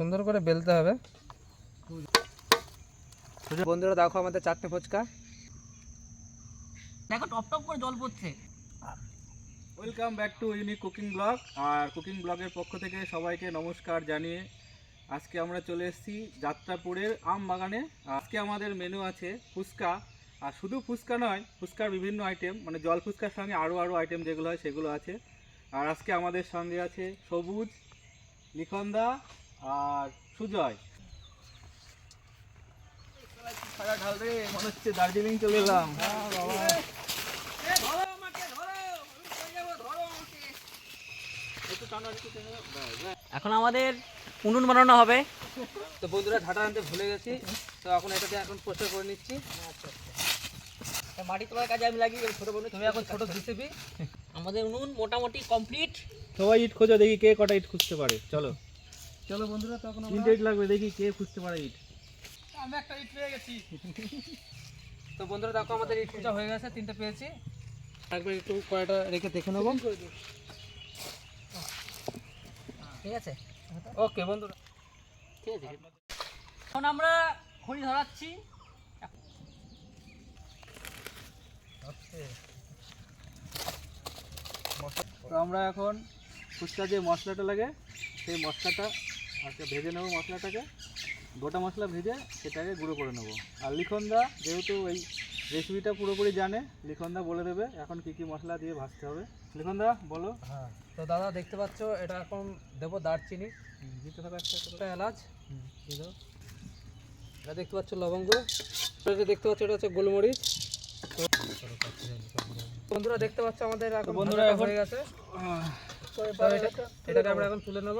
সুন্দর করে বেলতে হবে। বন্ধুরা দেখো আমাদের চারটে ফুচকা। দেখো টপ টপ করে জল পড়ছে। Welcome back to unique cooking blog R cooking ব্লগের পক্ষ থেকে সবাইকে নমস্কার জানিয়ে আজকে আমরা চলে এসেছি যাত্রাপুরের আম বাগানে। আজকে আমাদের মেনু আছে ফুচকা। আর শুধু ফুচকা নয় ফুচকার বিভিন্ন আইটেম মানে জল ফুচকার সঙ্গে আরও আরও আইটেম যেগুলো হয় সেগুলো আছে। আর আজকে আমাদের সঙ্গে আছে সবুজ লিখনদা আর সুজয়। ঢাল রে মনে হচ্ছে দার্জিলিং চলে এলাম এখন আমাদের উনুন বানানো হবে। তো বন্ধুরা ঢাটা আনতে ভুলে গেছি। তো এখন এটাকে এখন পরিষ্কার করে নিচ্ছি। তা মাটি তোলার কাজে আমি লাগি ছোট বোন তুমি এখন ছোট দিছিবি আমাদের উনুন মোটামুটি কমপ্লিট সবাই ইট খোঁজো দেখি কে কটা ইট খুঁজতে পারে। চলো। চলো বন্ধুরা তো এখন তিনটে ইট লাগবে দেখি কে খুঁজতে পারে ইট। আমি একটা ইট পেয়ে গেছি। তো বন্ধুরা দেখো আমাদের ইট পূজা হয়ে গেছে তিনটে পেয়েছি। একবার একটু কয়টা রেখে দেখে নেব। ঠিক আছে? ওকে বন্ধুরা। ঠিক আছে। এখন আমরা খড়ি ধরাচ্ছি। তো আমরা এখন ফুচকা যে মশলাটা লাগে সেই মশলাটা আজকে ভেজে নেব মশলাটাকে। গোটা মশলা ভেজে সেটাকে গুঁড়ো করে নেব। আর লিখনদা যেহেতু এই রেসিপিটা পুরোপুরি জানে লিখনদা বলে দেবে এখন কি কি মশলা দিয়ে ভাজতে হবে। লিখনদা বলো। হ্যাঁ তো দাদা দেখতে পাচ্ছ এটা এখন দেবো দারচিনি। দিতে থাকো একটা এলাচ। এটা দেখতে পাচ্ছ লবঙ্গ। এটা দেখতে পাচ্ছ এটা হচ্ছে গোলমরিচ। বন্ধুরা দেখতে পাচ্ছ আমাদের এখন বন্ধুরা হয়ে গেছে। এটাকে আমরা এখন তুলে নেব।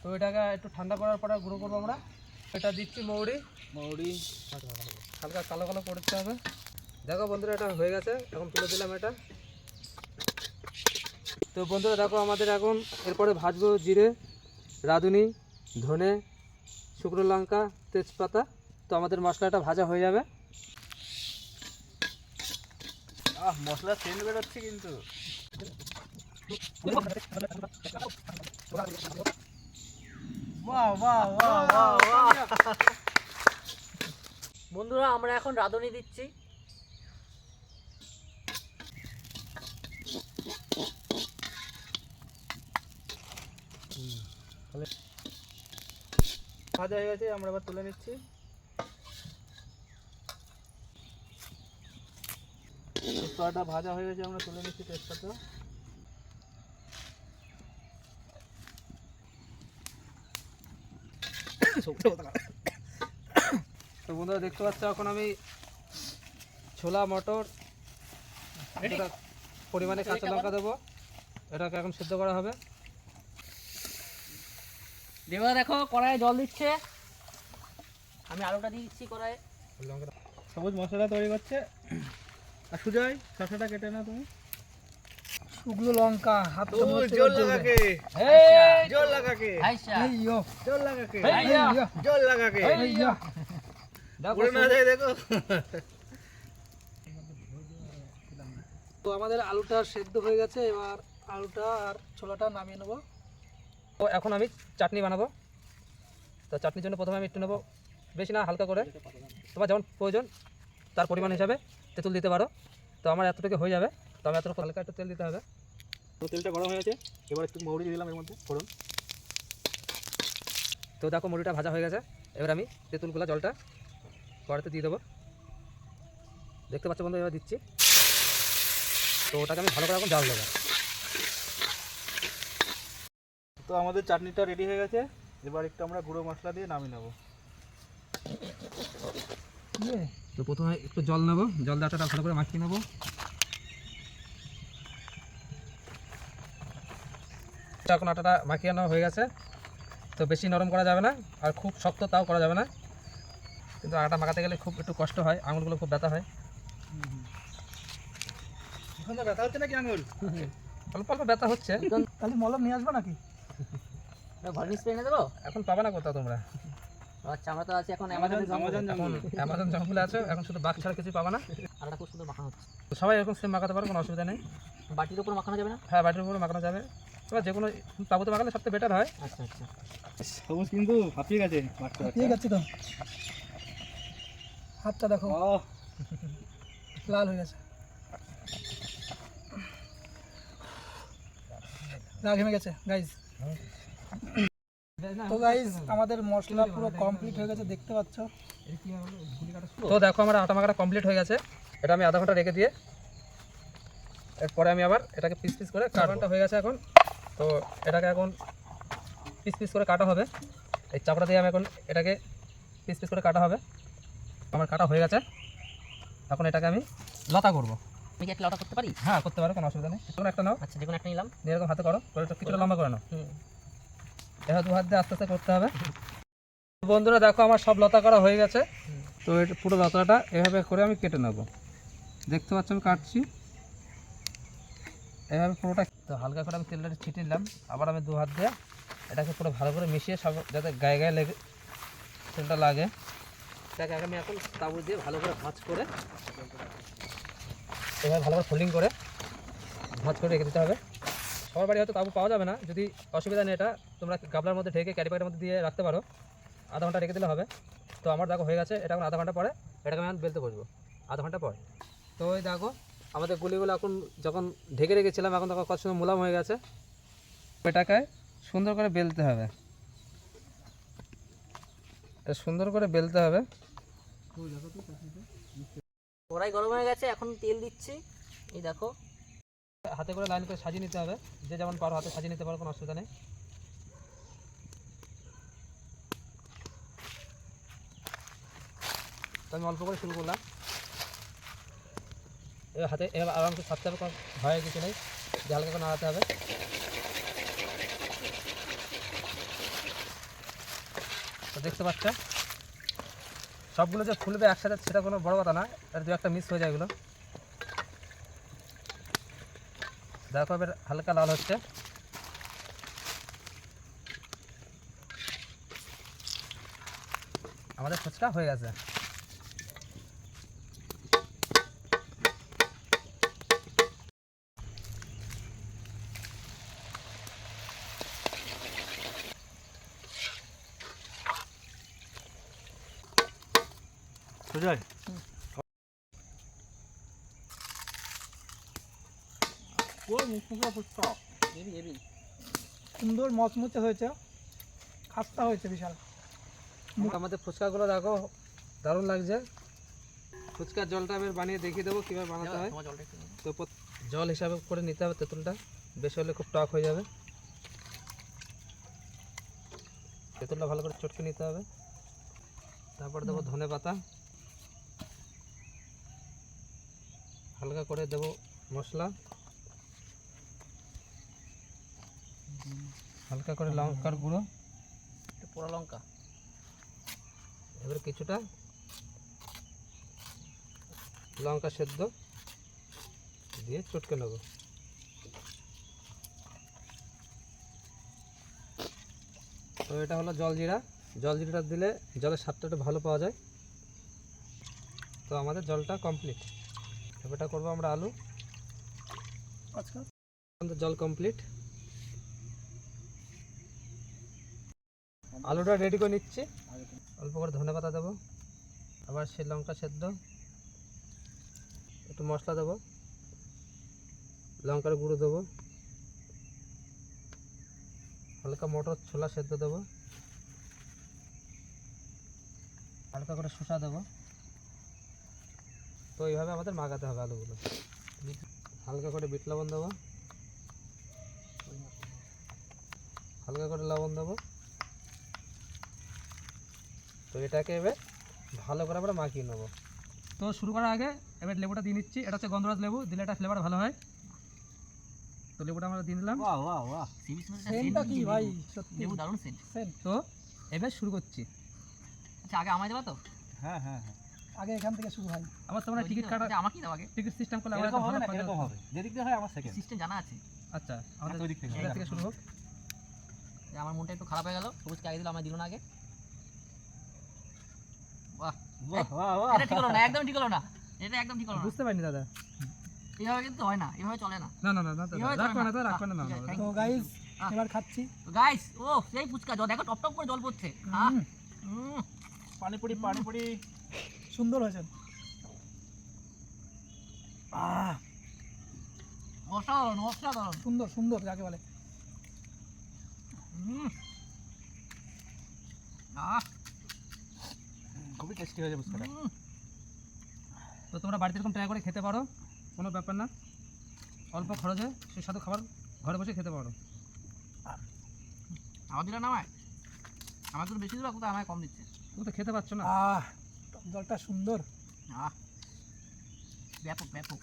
তো এটাকে একটু ঠান্ডা করার পরে গুঁড়ো করব আমরা। এটা দিচ্ছি মৌরি। মৌরি। হালকা কালো কালো করতে হবে। দেখো বন্ধুরা এটা হয়ে গেছে। এখন তুলে দিলাম এটা। তো বন্ধুরা দেখো আমাদের এখন এরপরে ভাজবো জিরে রাঁধুনি ধনে শুকনো লঙ্কা তেজপাতা। তো আমাদের মশলাটা ভাজা হয়ে যাবে। আহ মশলা সেন্ট বেরোচ্ছে কিন্তু। বাহ বাহ বাহ বাহ বাহ বন্ধুরা আমরা এখন রাঁধুনি দিচ্ছি। ভাজা হয়ে গেছে আমরা আবার তুলে নিচ্ছি। তেজপাতা ভাজা হয়ে গেছে আমরা তুলে নিচ্ছি তেজপাতা। তো বন্ধুরা দেখতে পাচ্ছ এখন আমি ছোলা মটর পরিমাণে কাঁচা লঙ্কা দেবো। এটাকে এখন সিদ্ধ করা হবে। দেবা দেখো কড়াইয়ে জল দিচ্ছে। আমি আলুটা দিয়ে দিচ্ছি কড়াইয়ে। সবুজ মশলা তৈরি করছে। আর সুজয় শসাটা কেটে না তুমি। শুকনো লঙ্কা হাত জোর লাগাকে। জোর লাগাকে। জোর লাগাকে। জোর লাগাকে। দেখো না যায় দেখো। তো আমাদের আলুটা সেদ্ধ হয়ে গেছে এবার আলুটা আর ছোলাটা নামিয়ে নেব। তো এখন আমি চাটনি বানাবো। তো চাটনির জন্য প্রথমে আমি একটু নেব বেশি না হালকা করে। তোমার যেমন প্রয়োজন তার পরিমাণ হিসাবে তেঁতুল দিতে পারো। তো আমার এতটুকু হয়ে যাবে। এতটুকু হালকা একটু তেল দিতে হবে। তো তেলটা গরম হয়ে গেছে এবার একটু মৌরি দিয়ে দিলাম এর মধ্যে ফোড়ন। তো দেখো মুড়িটা ভাজা হয়ে গেছে এবার আমি তেঁতুলগুলা জলটা কড়াতে দিয়ে দেবো। দেখতে পাচ্ছ বন্ধু এবার দিচ্ছি। তো ওটাকে আমি ভালো করে এখন জাল দেবো। তো আমাদের চাটনিটা রেডি হয়ে গেছে এবার একটু আমরা গুঁড়ো মশলা দিয়ে নামিয়ে নেব। তো প্রথমে একটু জল নেব জল আটাটা ভালো করে মাখিয়ে নেব। এখন আটাটা মাখিয়ে নেওয়া হয়ে গেছে। তো বেশি নরম করা যাবে না আর খুব শক্ত তাও করা যাবে না। কিন্তু আটা মাখাতে গেলে খুব একটু কষ্ট হয় আঙুলগুলো খুব ব্যথা হয়। এখন তো ব্যথা হচ্ছে নাকি আঙুল? অল্প অল্প ব্যথা হচ্ছে। তাহলে মলম নিয়ে আসবে নাকি? ভার্নিশ স্প্রে দেবো এখন পাবে না কোথাও তোমরা। আচ্ছা আমরা তো আছি এখন অ্যামাজনে জঙ্গলে আছে এখন শুধু বাঘ ছাড়া কিছু পাবে না। আলুটা খুব সুন্দর মাখানো হচ্ছে। সবাই এরকম সেম মাখাতে পারো কোনো অসুবিধা নেই। বাটির উপর মাখানো যাবে না? হ্যাঁ বাটির উপরে মাখানো যাবে। এবার যে কোনো তাবুতে মাখালে সবথেকে বেটার হয়। আচ্ছা আচ্ছা। সবুজ কিন্তু হাঁপিয়ে গেছে ঠিক আছে তো? হাতটা দেখো। লাল হয়ে গেছে। গা ঘেমে গেছে গাইজ তো গাইজ আমাদের মশলা পুরো কমপ্লিট হয়ে গেছে দেখতে পাচ্ছ? তো দেখো আমার আটা মাখাটা কমপ্লিট হয়ে গেছে। এটা আমি আধা ঘণ্টা রেখে দিয়ে এরপরে আমি আবার এটাকে পিস পিস করে কাটাটা হয়ে গেছে এখন। তো এটাকে এখন পিস পিস করে কাটা হবে। এই চাপড়া দিয়ে আমি এখন এটাকে পিস পিস করে কাটা হবে। আমার কাটা হয়ে গেছে। এখন এটাকে আমি লতা করব। আমি কি একটা লটা করতে পারি? হ্যাঁ করতে পারো কোনো অসুবিধা নেই। কোনো একটা নাও। আচ্ছা যে কোনো একটা নিলাম। দিয়ে এরকম হাতে করো করে কিছুটা লম্বা করে নাও। হুম। এবার দু হাত দিয়ে আস্তে আস্তে করতে হবে। বন্ধুরা দেখো আমার সব লতা করা হয়ে গেছে। তো এটা পুরো লতাটা এভাবে করে আমি কেটে নেব। দেখতে পাচ্ছ আমি কাটছি। এভাবে পুরোটা তো হালকা করে আমি তেলটা ছিটিয়ে নিলাম। আবার আমি দু হাত দিয়ে এটাকে পুরো ভালো করে মিশিয়ে সব যাতে গায়ে গায়ে লেগে তেলটা লাগে। এটাকে আমি এখন তাবু দিয়ে ভালো করে ভাঁজ করে এভাবে ভালো করে ফোল্ডিং করে ভাঁজ করে রেখে দিতে হবে। সবার বাড়ি হয়তো তাবু পাওয়া যাবে না। যদি অসুবিধা নেই এটা, তোমরা গাবলার মধ্যে ঢেকে ক্যারি ব্যাগের মধ্যে দিয়ে রাখতে পারো। আধা ঘণ্টা রেখে দিলে হবে। তো আমার দেখো হয়ে গেছে। এটা এখন আধা ঘণ্টা পরে, এটাকে আমি বেলতে বসবো। আধা ঘণ্টা পর। তো ওই দেখো আমাদের গুলিগুলো এখন যখন ঢেকে রেখেছিলাম, এখন তখন কত সময় মোলাম হয়ে গেছে। এটাকে সুন্দর করে বেলতে হবে। সুন্দর করে বেলতে হবে। কড়াই গরম হয়ে গেছে, এখন তেল দিচ্ছি। এই দেখো, হাতে করে লাইন করে সাজিয়ে নিতে হবে। যে যেমন পারো হাতে সাজিয়ে নিতে পারো, কোনো অসুবিধা নেই। আমি অল্প করে শুরু করলাম। হাতে, এবার আরামসে ছাড়তে হবে কোনো ভয়ের কিছু নেই। যে হালকা করে নাড়াতে হবে। তো দেখতে পাচ্ছ? সবগুলো যে ফুলবে একসাথে, সেটা কোনো বড় কথা না। আর দু একটা মিস হয়ে যায় এগুলো। দেখো এবার হালকা লাল হচ্ছে। আমাদের ফুচকা হয়ে গেছে। সুন্দর মচমচে হয়েছে। খাস্তা হয়েছে বিশাল। আমাদের ফুচকাগুলো দেখো দারুণ লাগছে। ফুচকার জলটা এবার বানিয়ে দেখিয়ে দেবো কীভাবে বানাতে হয়। তো জল হিসাবে করে নিতে হবে তেঁতুলটা। বেশি হলে খুব টক হয়ে যাবে। তেঁতুলটা ভালো করে চটকে নিতে হবে। তারপর দেবো ধনে পাতা। হালকা করে দেবো মশলা। হালকা করে লঙ্কার গুঁড়ো। পোড়া লঙ্কা। এবার কিছুটা লঙ্কা সেদ্ধ দিয়ে চটকে নেব। তো এটা হলো জলজিরা জলজিরাটা দিলে জলের স্বাদটা ভালো পাওয়া যায়। তো আমাদের জলটা কমপ্লিট। এবারটা করব আমরা আলু। আচ্ছা। জল কমপ্লিট আলুটা রেডি করে নিচ্ছি। অল্প করে ধনে পাতা দেবো। আবার সে লঙ্কা সেদ্ধ। একটু মশলা দেবো। লঙ্কার গুঁড়ো দেবো। হালকা মটর ছোলা সেদ্ধ দেবো। হালকা করে শসা দেবো। তো এইভাবে আমাদের মাখাতে হবে আলুগুলো। হালকা করে বিট লবণ দেবো। হালকা করে লবণ দেবো। তো এটাকে এবার ভালো করে আমরা মাখিয়ে নেব। তো শুরু করার আগে এবার লেবুটা দিয়ে নিচ্ছি। এটা হচ্ছে গন্ধরাজ লেবু দিলে এটা ফ্লেভার ভালো হয়। তো লেবুটা আমরা দিয়ে দিলাম। বাহ বাহ বাহ। সিবি সিবি সেন্টটা কি ভাই? লেবু দারুণ সেন্ট সেন্ট তো এবার শুরু করছি। আচ্ছা আগে আমায় দেবা তো? হ্যাঁ হ্যাঁ হ্যাঁ। আগে এখান থেকে শুরু হয়। আবার তোমরা টিকিট কাটা আচ্ছা, আমাকেই দাও আগে। টিকিট সিস্টেম করলে আমরা এরকম হবে না এরকম হবে। যেদিক দিয়ে হয় আমার সেকেন্ড সিস্টেম জানা আছে। আচ্ছা আমাদের ওই দিক থেকে থেকে শুরু হোক। যে আমার মনটা একটু খারাপ হয়ে গেল। সবুজকে আগে দিল আমায় দিল না আগে। বাহ। বাহ বাহ এটা ঠিক হলো না একদম ঠিক হলো না। এটা একদম ঠিক হলো না। বুঝতে পারিনি দাদা। এইভাবে কিন্তু হয় না এইভাবে চলে না। না না না না এভাবে রাখবে তো না। রাখবে তো আহ। এবার খাচ্ছি। গাইস ও সেই ফুচকা জল। দেখো টপ টপ করে জল পড়ছে। উম, পানিপুরি পানিপুরি। সুন্দর হয়েছে অসাধারণ অসাধারণ। সুন্দর সুন্দর যাকে বলে। খুবই টেস্টি হয়েছে ফুচকাটা তো তোমরা বাড়িতে এরকম ট্রাই করে খেতে পারো কোনো ব্যাপার না। অল্প খরচে সুস্বাদু খাবার ঘরে বসে খেতে পারো। আমার দিলে নামায়। আমার তো বেশি দিবা কোথায় আমায় কম দিচ্ছে। তুমি তো খেতে পারছ না। আহ জলটা সুন্দর। আহ ব্যাপক ব্যাপক।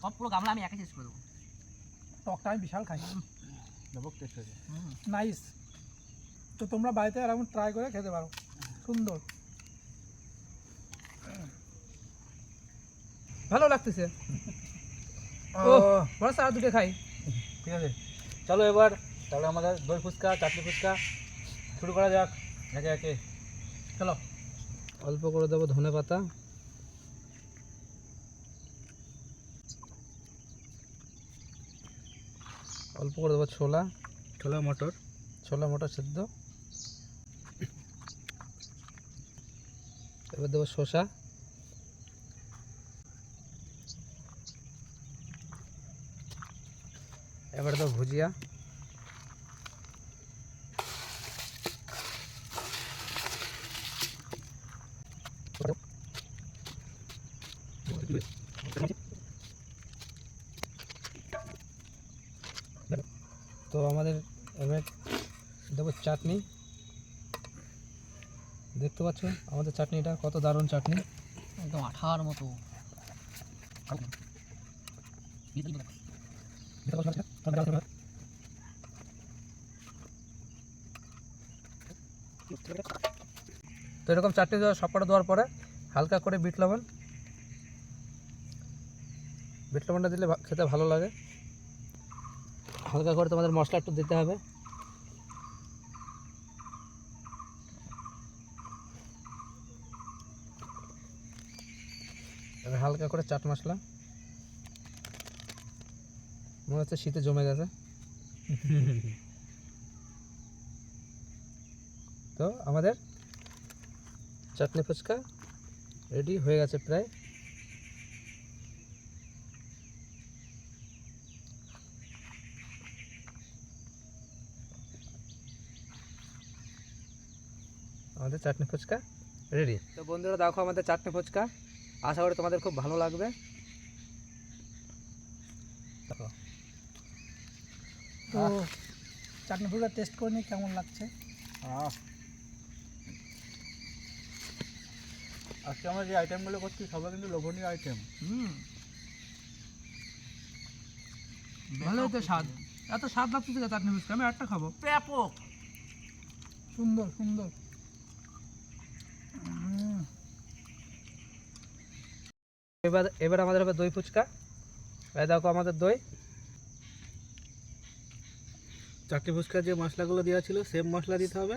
সব পুরো গামলা আমি একা শেষ করে দেবো। টকটা আমি বিশাল খাই। ব্যাপক টেস্ট হয়েছে নাইস তো তোমরা বাড়িতে এরকম ট্রাই করে খেতে পারো। সুন্দর। ভালো লাগতেছে। ও। বড় আর দুটো খাই। ঠিক আছে। চলো এবার তাহলে আমাদের দই ফুচকা চাটনি ফুচকা শুরু করা যাক। একে একে। চলো। অল্প করে দেবো ধনে পাতা। অল্প করে দেবো ছোলা। ছোলা মটর। ছোলা মোটা সেদ্ধ। এবার দেবো শসা। এবার দেবো ভুজিয়া তো আমাদের এবার দেবো চাটনি। দেখতে পাচ্ছ আমাদের চাটনিটা কত দারুণ চাটনি। একদম আঠার মতো। তো এরকম চাটনি দেওয়া সবকটা দেওয়ার পরে হালকা করে বিট লবণ। বিট লবণটা দিলে খেতে ভালো লাগে। হালকা করে তোমাদের মশলা একটু দিতে হবে। এবার হালকা করে চাট মশলা। মনে হচ্ছে শীতে জমে গেছে। তো আমাদের চাটনি ফুচকা রেডি হয়ে গেছে প্রায়। আমাদের চাটনি ফুচকা রেডি তো বন্ধুরা দেখো আমাদের চাটনি ফুচকা। আশা করি তোমাদের খুব ভালো লাগবে। তো চাটনি ফুলটা টেস্ট করে নিই কেমন লাগছে। আজকে আমরা যে আইটেমগুলো করছি সবাই কিন্তু লোভনীয় আইটেম হুম। ভালোই তো স্বাদ। এত স্বাদ লাগতেছে চাটনি ফুচকা আমি একটা খাব। ব্যাপক সুন্দর সুন্দর। এবার এবার আমাদের হবে দই ফুচকা। এই দেখো আমাদের দই। চাটনি ফুচকা যে মশলাগুলো দেওয়া ছিল সেম মশলা দিতে হবে।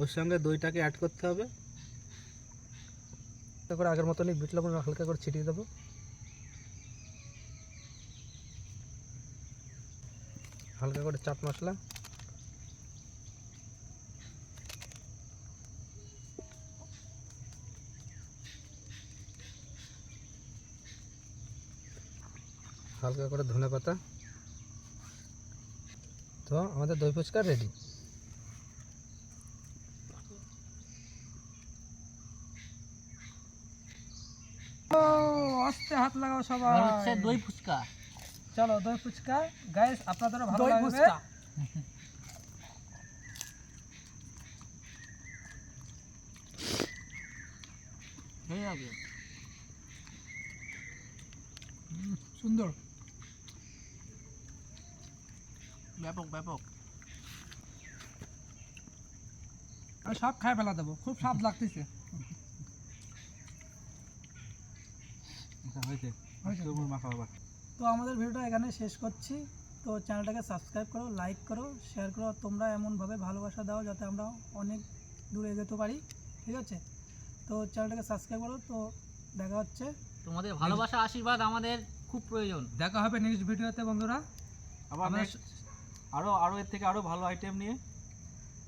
ওর সঙ্গে দইটাকে অ্যাড করতে হবে। করে আগের মতনই বিট লবণ হালকা করে ছিটিয়ে দেবো। হালকা করে চাট মশলা। হালকা করে ধনে পাতা। তো আমাদের দই ফুচকা রেডি ও আস্তে হাত লাগাও সবাই। হচ্ছে দই ফুচকা। চলো দই ফুচকা। গাইস আপনাদেরও ভালো দই লাগবে। ফুচকা। সুন্দর। ব্যাপক ব্যাপক। আমি সব খাই ফেলা দেবো খুব স্বাদ লাগতেছে। তো আমাদের ভিডিওটা এখানে শেষ করছি। তো চ্যানেলটাকে সাবস্ক্রাইব করো লাইক করো শেয়ার করো তোমরা এমনভাবে ভালোবাসা দাও যাতে আমরা অনেক দূরে এগোতে পারি ঠিক আছে? তো চ্যানেলটাকে সাবস্ক্রাইব করো তো দেখা হচ্ছে। তোমাদের ভালোবাসা আশীর্বাদ আমাদের খুব প্রয়োজন। দেখা হবে নেক্সট ভিডিওতে বন্ধুরা। আবার আরও আরও এর থেকে আরও ভালো আইটেম নিয়ে।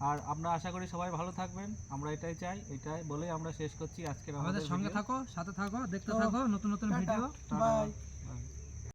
আর আমরা আশা করি সবাই ভালো থাকবেন। আমরা এটাই চাই এটাই বলেই আমরা শেষ করছি আজকের আমাদের সঙ্গে থাকো সাথে থাকো দেখতে থাকো নতুন নতুন ভিডিও বাই।